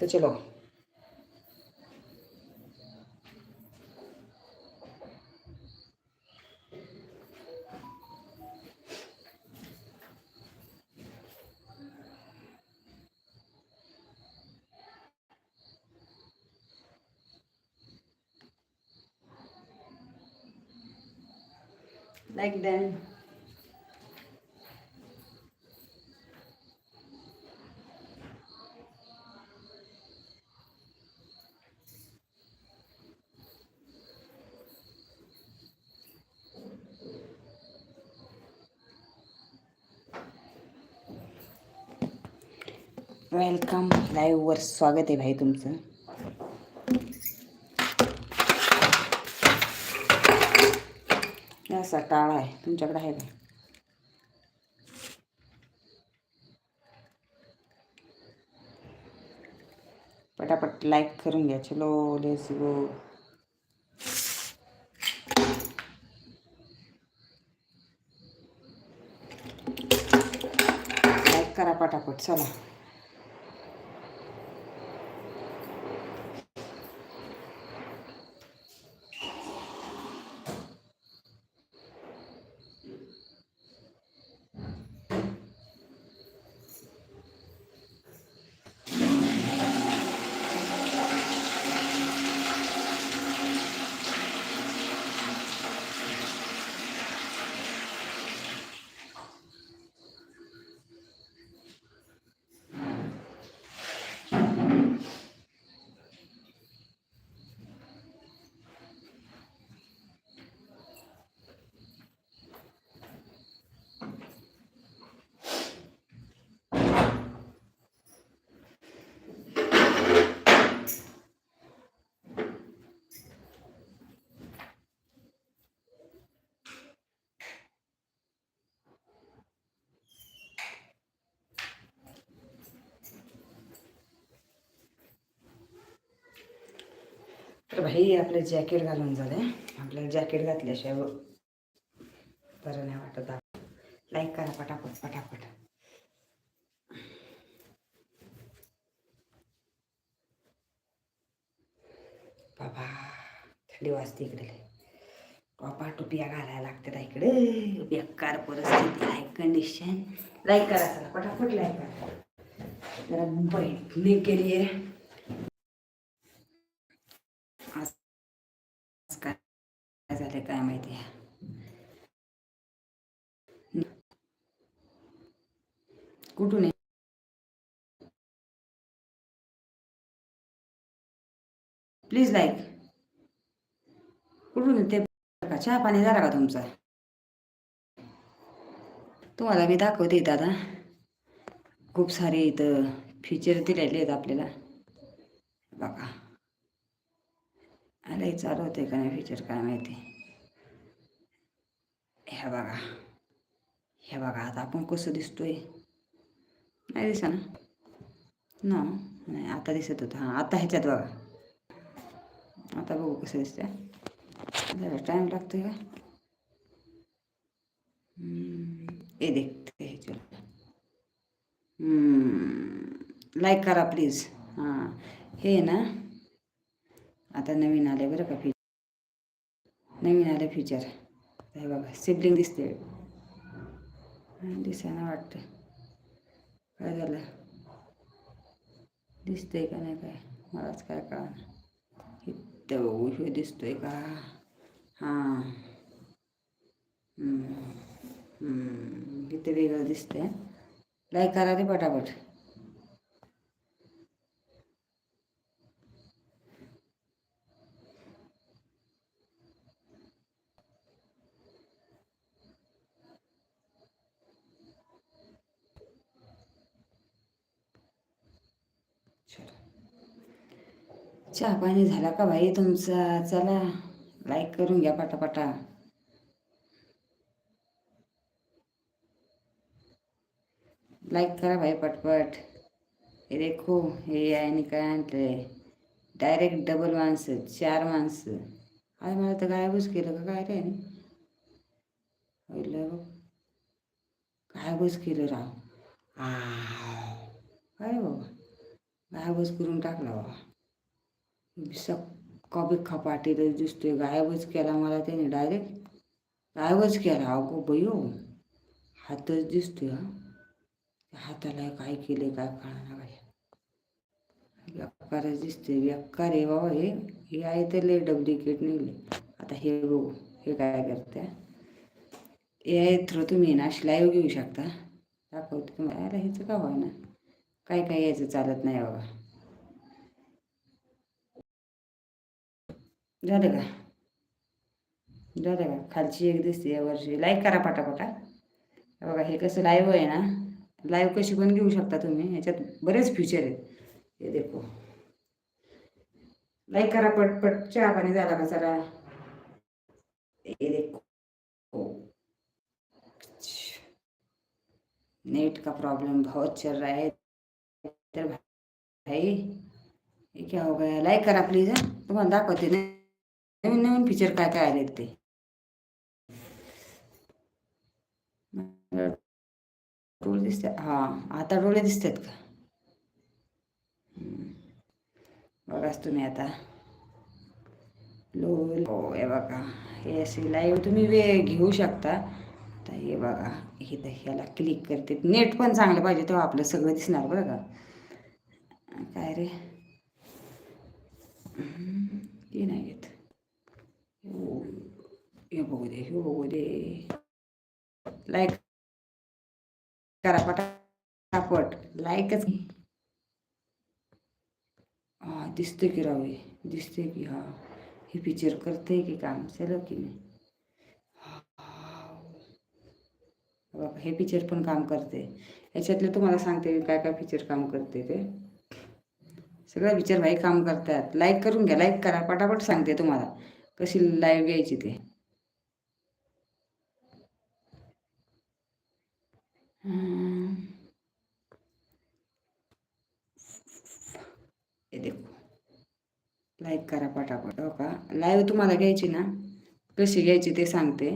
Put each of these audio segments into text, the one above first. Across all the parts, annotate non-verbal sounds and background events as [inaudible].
तो चलो like then welcome. लाईव्हवर स्वागत आहे भाई तुमचं. असा टाळा आहे. तुमच्याकडे आहे का? पटापट लाईक करून घ्या. चलो लेस गो लाईक करा पटापट. चला. तर भाई आपलं जॅकेट घालून झालंय. आपल्याला जॅकेट घातल्याशिवाय बरं नाही वाटत लाईक करा पटापट पटापट. बाबा थंडी वाजते इकडे लय. टोपा टोपिया घालायला लागतात इकडे. बेकार परिस्थिती आहे कंडिशन लाईक करा चला पटापट लाईक करा. जरा बैठने के लिए आज आज काय झाले काय माहिती कुठून आहे प्लीज लाईक कुठून ते का चहा पाणी झाला का तुमचा? तुम्हाला मी दाखवते दादा खूप सारे इथं फीचर दिलेले आहेत आपल्याला. बघा. आलं चालू होते का नाही फीचर काय माहिती? ह्या बघा. ह्या बघा आता आपण कसं दिसतोय? नाही दिसा ना? ना नाही आता दिसत होतं. हां आता ह्याच्यात बघा. आता बघू कसं दिसतंय. जरा टाईम लागतोय का? हम्म, हे देखते ह्याच्यावर. लाईक करा प्लीज हां हे ना आता नवीन आले बरं का फीचर नवीन आले फीचर हे बघा सिबलिंग दिसते दिसायला वाटतं. काय झालं? दिसतंय का नाही काय? मलाच काय कळणार इथं बघू दिसतोय का? हां. हम्म. इथं वेगळं दिसतंय. लाईक करा रे पटापट. चहा पाणी झाला का भाई तुमचा? चला लाईक करून घ्या पटापटा. लाईक करा भाई पटपट. हे देखो हे याने काय आणलंय. डायरेक्ट डबल माणसं चार माणसं. काय मला तर गायबच केलं का काय रे? गायबच केलं राव. काय बाबा गायबच करून टाकला बाबा. सक्का बिक्खा पाटीलच दिसतोय गायबच केला मला त्याने डायरेक्ट गायबच केला अगो बयो हातच दिसतोय हा। हाताला काय केले काय कळणार काय बेकारच दिसते बेकार आहे बाबा हे हे आहे तर लय डुप्लिकेट निघले आता हे बघू हे काय करते ए आय थ्रू तुम्ही हो ना शिलाई घेऊ शकता दाखवतो तुम्हाला याला ह्याचं का ना। काय काय यायचं चालत नाही बाबा झालं का? झालं का? खालची एक दिसते या वर्षी. लाईक करा पटापटा. बघा हे कसं लाईव्ह आहे ना लाईव्ह कशी पण घेऊ शकता तुम्ही. ह्याच्यात बरेच फ्युचर आहेत. हे देखो. लाईक करा पटपट. चहा पाणी झाला का? चला. ये देखो. नेट का प्रॉब्लम बहुत चल रहा है. तर भाई क्या हो गया? लाईक करा प्लीज तुम्हाला दाखवते ना? नवीन नवीन फीचर काय काय आलेत ते? डोळे दिसतात. हा आता डोळे दिसतात का? बघाच तुम्ही आता. लो हो हे बघा. हे असे लाईव्ह तुम्ही वे घेऊ शकता. तर हे बघा. हे तर ह्याला क्लिक करते. नेट पण चांगलं पाहिजे तेव्हा आपलं सगळं दिसणार बरं का? काय रे? ते नाही घेत हो हे बघू दे हे बघू दे लाईक करा पटापट लाईकच हा दिसतोय की राव दिसते की हा हे पिक्चर करते की काम चलो की नाही? बाबा हे पिक्चर पण काम करते याच्यातले तुम्हाला सांगते काय काय पिक्चर काम करते ते सगळं पिक्चर भाई काम करतात लाईक करून घ्या लाईक करा पटापट सांगते तुम्हाला कशी लाईव्ह घ्यायची ते? देखो. लाईक करा पटापट हो का? लाईव्ह तुम्हाला घ्यायची ना. कशी घ्यायची ते सांगते.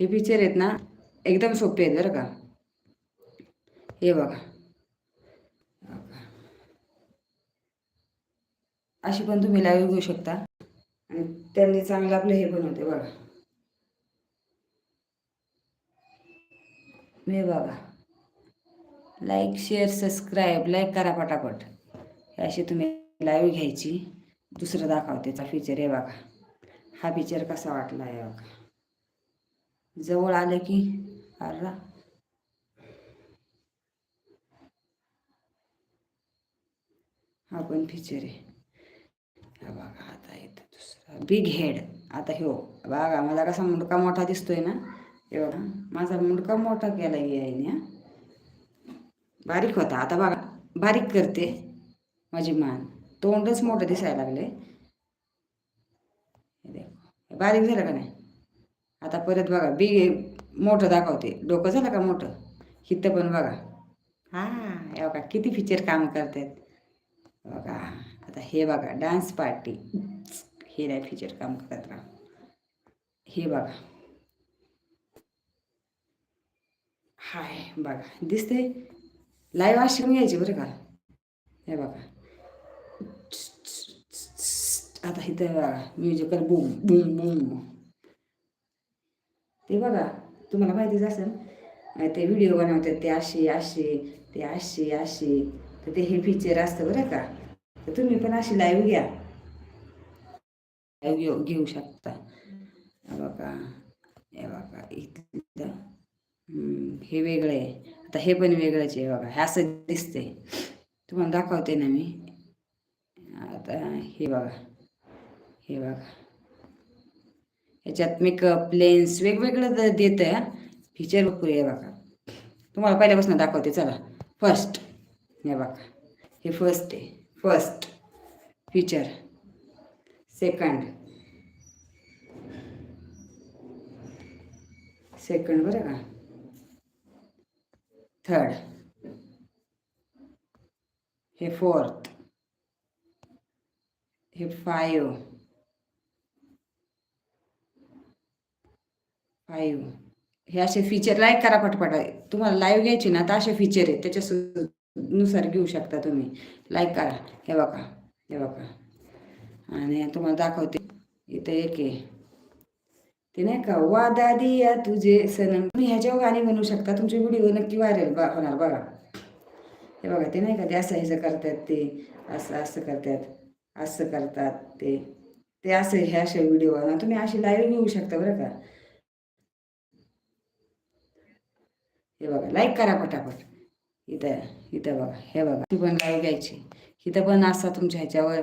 हे फीचर आहेत ना एकदम सोपे आहेत बरं का. हे बघा. अशी पण तुम्ही लाईव्ह घेऊ शकता. आणि त्यांनी चांगलं आपलं हे बनवते बघा. हे बघा. लाईक शेअर सबस्क्राईब लाईक करा पटापट. अशी तुम्ही लाईव्ह घ्यायची. दुसरं दाखवतेचा फीचर आहे बघा. हा फीचर कसा वाटला आहे बघा. जवळ आलं की अरा. हा पण फीचर आहे. हा बघा आता इथं. बिग हेड आता हो बघा माझा कसा मुंडका मोठा दिसतोय ना एवढा माझा मुंडका मोठा केला आईने बारीक होता. आता बघा बारीक करते माझी मान. तोंडच मोठं दिसायला लागले. बारीक झालं का नाही? आता परत बघा बिग मोठं दाखवते. डोकं झालं का मोठं? हिथं पण बघा. हां हे बघा किती फीचर काम करतात. बघा आता हे बघा डान्स पार्टी हे नाही फीचर काम करत राहा हे बघा. हाय बघा. दिसते लाईव्ह अशी घ्यायची बरं का? हे बघा. आता इथं बघा. म्युझिकल बूम बूम बूम ते बघा. तुम्हाला माहितीच असेल ते व्हिडिओ बनवतात ते अशी असे ते असे असे तर ते हे फीचर असतं बरं का? तर तुम्ही पण अशी लाईव्ह घ्या. घेऊ घेऊ शकता. बघा हे बघा इथं हे वेगळं आहे. आता हे पण वेगळंच आहे बघा. हे असं दिसते तुम्हाला दाखवते ना मी. आता हे बघा. हे बघा. ह्याच्यात मेकअप लेन्स वेगवेगळं देत आहे फीचर भरपूर आहे बघा. तुम्हाला पहिल्यापासून दाखवते चला. फर्स्ट हे बघा. हे फर्स्ट आहे. फर्स्ट फीचर सेकंड सेकंड बरं का? थर्ड हे फोर्थ हे फाईव्ह फाईव्ह हे असे फीचर लाईक करा पटपट. तुम्हाला लाईव्ह घ्यायची ना तर असे फीचर आहेत. त्याच्या नुसार घेऊ शकता तुम्ही. लाईक करा. हे बघा. हे बघा. आणि तुम्हाला दाखवते. इथं एक आहे. ते नाही का वादा दिया तुझे सनम. तुम्ही ह्याच्यावर गाणी बनवू शकता. तुमचे व्हिडिओ नक्की व्हायरल होणार बघा. हे बघा ते नाही का ते असं ह्याचं करतात ते असं असं करतात असं करतात ते. ते असं हे असे व्हिडिओ ना तुम्ही अशी लाईव्ह घेऊ शकता बरं का. हे बघा लाईक करा पटापट. इथं इथं बघा हे बघा. ती पण लाईव्ह घ्यायची. इथं पण असा तुमच्या ह्याच्यावर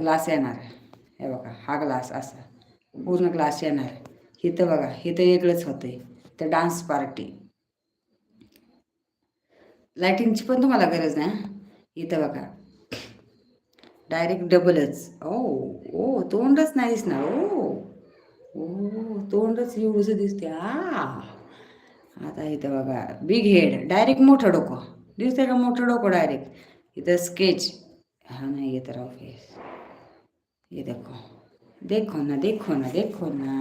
ग्लास येणार हे बघा हा ग्लास असा. पूर्ण ग्लास येणार इथं बघा इथं वेगळंच होतंय. तर डान्स पार्टी लायटिंगची पण तुम्हाला गरज नाही इथं बघा. डायरेक्ट डबलच ओ ओ तोंडच नाही दिसणार ओ. ओ तोंडच एवढंच दिसते आ. आता इथं बघा बिग हेड डायरेक्ट मोठं डोकं. दिसतंय का मोठं डोकं डायरेक्ट इथं स्केच हा नाही येत राव फेस ये देखो. देखो ना देखो ना देखो ना.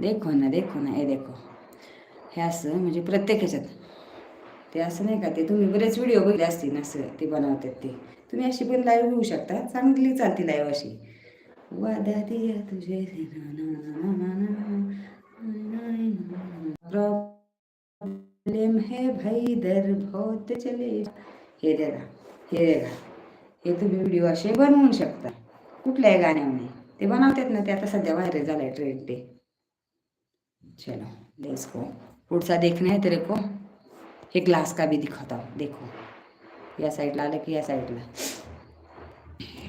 देखो ना देखो ना हे देखो हे असं म्हणजे प्रत्येक ह्याच्यात ते असं नाही का ते तुम्ही बरेच व्हिडिओ बघितले असतील असं ते बनवतात ते तुम्ही अशी पण लाईव्ह घेऊ शकता चांगली चालते लाईव्ह अशी वादा दिया तुझे प्रॉब्लेम है भाई दर बहुत चले हे देगा हे देगा हे तुम्ही व्हिडिओ असे बनवू शकता कुठल्याही गाण्यामध्ये ते बनवतात ना ते आता सध्या व्हायरल झालंय ट्रेंड ते चलो ले इसको फूड सा देखना है तेरे को। एक ग्लास का भी दिखाता हूँ देखो। या साईडला आलं की या साईडला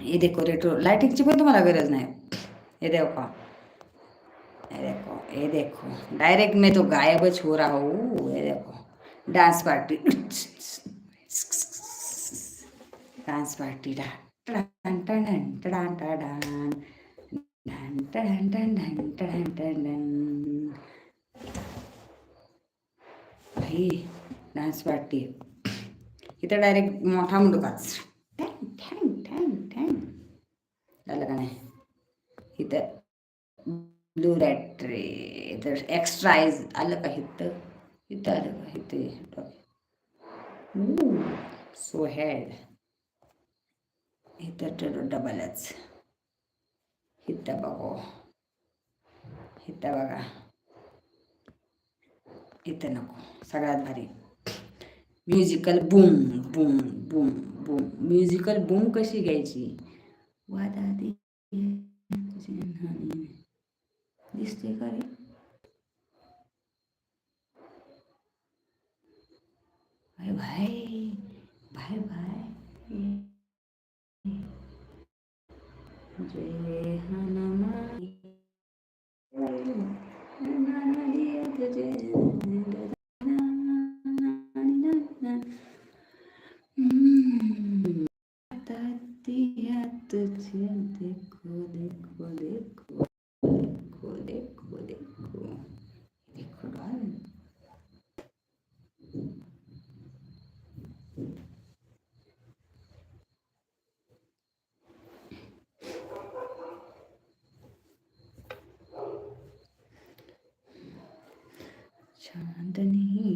ये देखो रेट्रो लायटिंगची पण तुम्हाला गरज नाही? हे देखो। हे देखो हे देखो। डायरेक्ट मी तो गायबच हो रहा हूँ हे देखो। डान्स पार्टी डान्स पार्टी डान टन टडान टडान। टडान टडान टडान टडान। भाई डान्स पार्टी इथं डायरेक्ट मोठा मुंडकाच ठँग ठँग ठँग ठँग झालं का नाही? इथं ब्लू रॅट्रे इथं एक्स्ट्राईज आलं का इथं? इथं आलं का इथे? सो हॅड इथं तर डबलच इथं बघो. इथं बघा. इथं नको सगळ्यात भारी. Musical boom boom boom boom musical boom कशी घ्यायची? वादा दे दिसते का रे? भाई भाई भाई जय हनुमान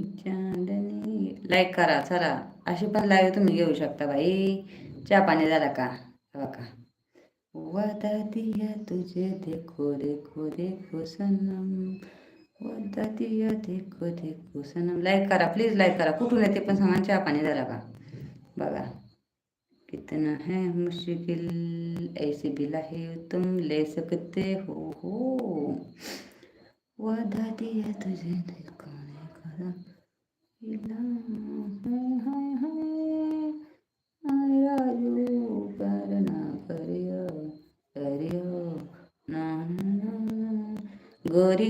चांदणी लाईक करा चला. अशी पण लाईव्ह तुम्ही घेऊ शकता बाई. चहा पाणी झाला का? बघा. वदा दिया तुझे देखो देखो देखो सनम. वदा दिया देखो देखो सनम. लाईक करा प्लीज लाईक करा. कुठून येते पण सांगा चहा पाणी झाला का? बघा. कितना है मुश्किल. ऐसे बिला है तुम ले सकते हो हो. वादा दिया तुझे देखो देखो गोरी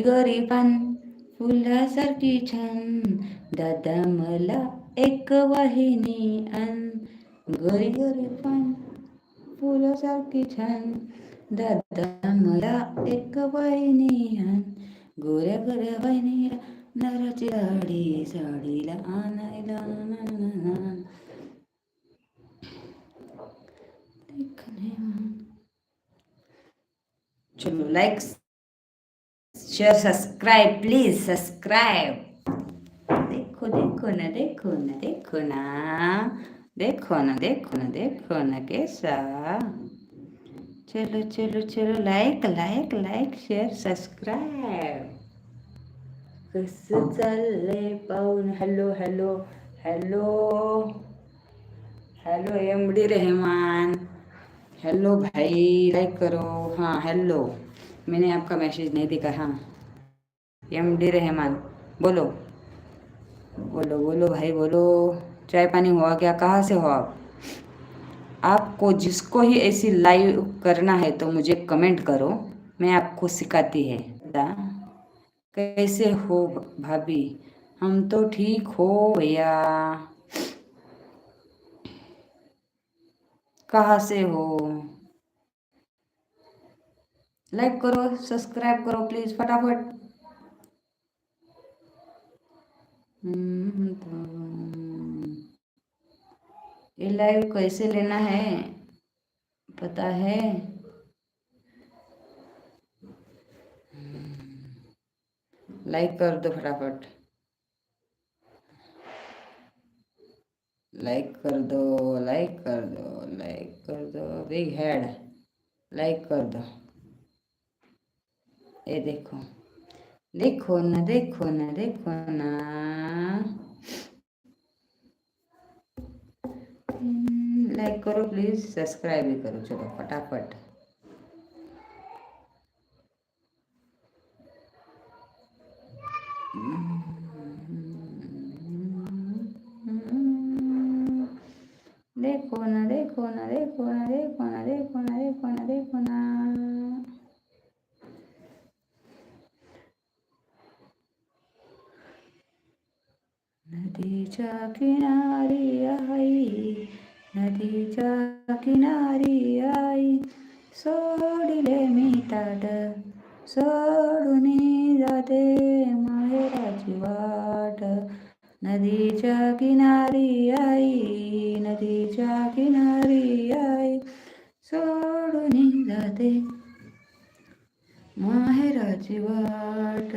गोरी पान फुलासारखी छान. दादा मला एक वाहिनी आण. गोरी गोरी पान फुलासारखी छान. दादा मला एक वाहिनी आण. गोऱ्या गोऱ्या वाहिनी नराची साडी साडीला आणायला चलो like share subscribe please subscribe देखो देखो ना देखो ना देखो ना देखो ना देखो ना देखो ना कैसा। चलो चलो चलो like like like share subscribe चाललंय पाहून hello hello hello hello M D Rahman. Hello भाई लाइक करो। हाँ हेलो मैंने आपका मैसेज नहीं देखा हाँ। एम डी रहमान, बोलो। बोलो बोलो भाई, बोलो। चाय पानी हुआ क्या? कहाँ से हो आप? आपको जिसको ही ऐसी लाइव करना है तो मुझे कमेंट करो। मैं आपको सिखाती है। कैसे हो भाभी? हम तो ठीक हो भैया। कहाँ से हो? लाइक करो सब्सक्राइब करो प्लीज़ फटाफट। हम्म, ये लाइव कैसे लेना है? पता है? लाइक कर दो फटाफट। लाइक कर दो, लाइक कर दो, लाइक कर दो। बिग हेड, लाइक कर दो। ये देखो। देखो ना देखो ना देखो ना। लाइक करो प्लीज़, सब्सक्राइब भी करो। चलो, फटाफट। देखो ना देखो ना देखो ना देखो ना देखो ना देखो ना देखो ना नदीच्या किनारी आई नदीच्या किनारी आई सोडिले मी ताट सोडून जाते माहेराची वाट नदीच्या किनारी आई नदीच्या किनारी आई सोडून जाते. माहेराची वाट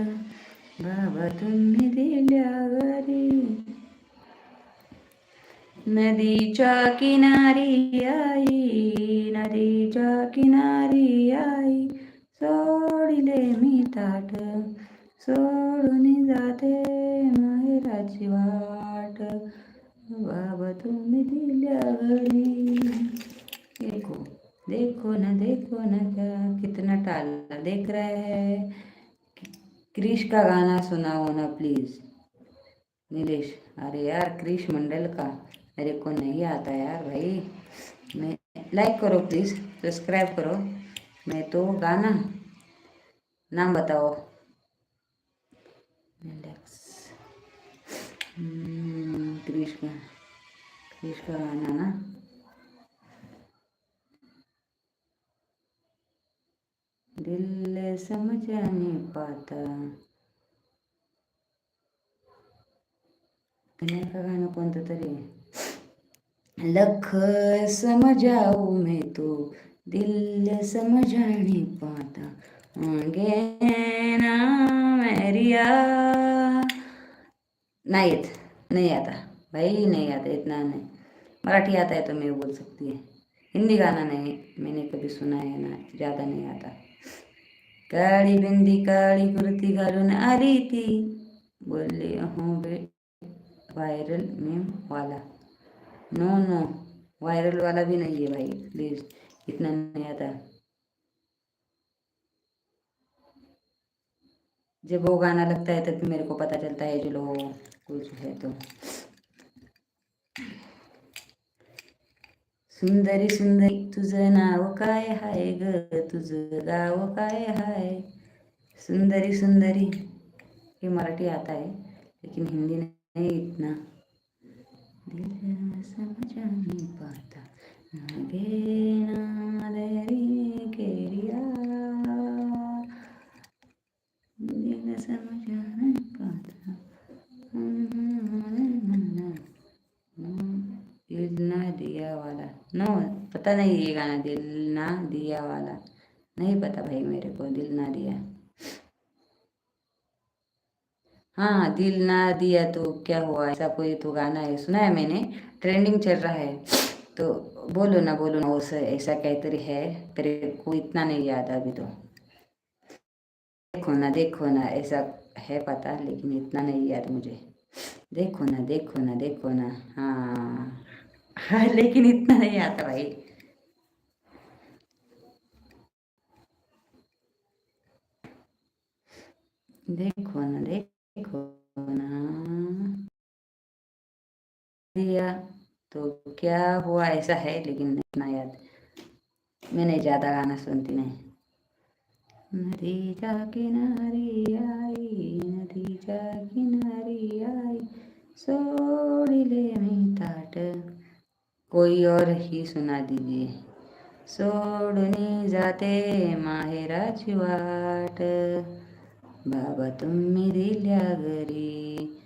बाबा तुम्ही दिल्या घरी. नदीच्या किनारी आई नदीच्या किनारी आई सोडिले मी ताट. सोडून जाते माहेराची वाट. बाबा, तुम्ही दिल्या घरी देखो देखो ना देखो ना क्या कितना टाला देख रहा है. क्रिश का गाना सुनाओ ना प्लीज़ नीलेश, अरे यार, क्रिश मंडल का? मेरे को नहीं आता यार भाई. मैं लाइक करो प्लीज़ सब्सक्राइब करो. मैं तो गाना, नाम बताओ. क्रिश का क्रिश गाना ना दिल समझ नहीं पाता. का गाणं कोणतं तरी. लख समजाऊ मैं तो. दिल समझ नहीं पाता. आगे ना मेरिया. नहीं नहीं आता. भाई नहीं आता. इतना नहीं. मराठी आता है तो मैं बोल सकती है हिंदी गाना नहीं. मैंने कभी सुना है ना. ज़्यादा नहीं आता. काली बिंदी, काली कुर्ती घालून आली ती. बोलली हो बे वायरल मेम वाला. नो नो वायरल वाला भी नहीं है भाई. प्लीज़ इतना नहीं आता. जब वो गाना लगता है, तब मेरे को पता चलता है जो है तो सुंदरी सुंदरी तुझं नाव काय हाय ग? तुझं गाव काय हाय? सुंदरी सुंदरी हे मराठी आता है लेकिन हिंदी नहीं इतना दिल समजा मी पाहता नागे नादरी केरिया दिल पाहता पता नहीं ये गाना दिल ना दिया वाला। नहीं पता भाई मेरे को, दिल ना दिया। हाँ दिल ना दिया तो क्या हुआ? ऐसा कोई तो गाना है, सुना है मैंने, ट्रेंडिंग चल रहा है। तो बोलो ना बोलो ना, उस ऐसा काहीतरी है तेरे को इतना नहीं याद अभी तो। देखो ना देखो ना, ऐसा है पता, लेकिन इतना नहीं याद मुझे। देखो ना देखो ना देखो ना हाँ। [laughs] लेकिन इतना नहीं आता भाई। देखो ना देखो ना। दिया तो क्या हुआ? ऐसा है, लेकिन इतना याद। मैंने ज़्यादा गाना सुनती नहीं। नदी जा किनारी आई, नदी जा किनारी आई सोडिले मी ताट। कोई और ही सुना दीजिए। सोडून जाते माहेराची वाट। बाबा तुम्ही दिल्या घरी.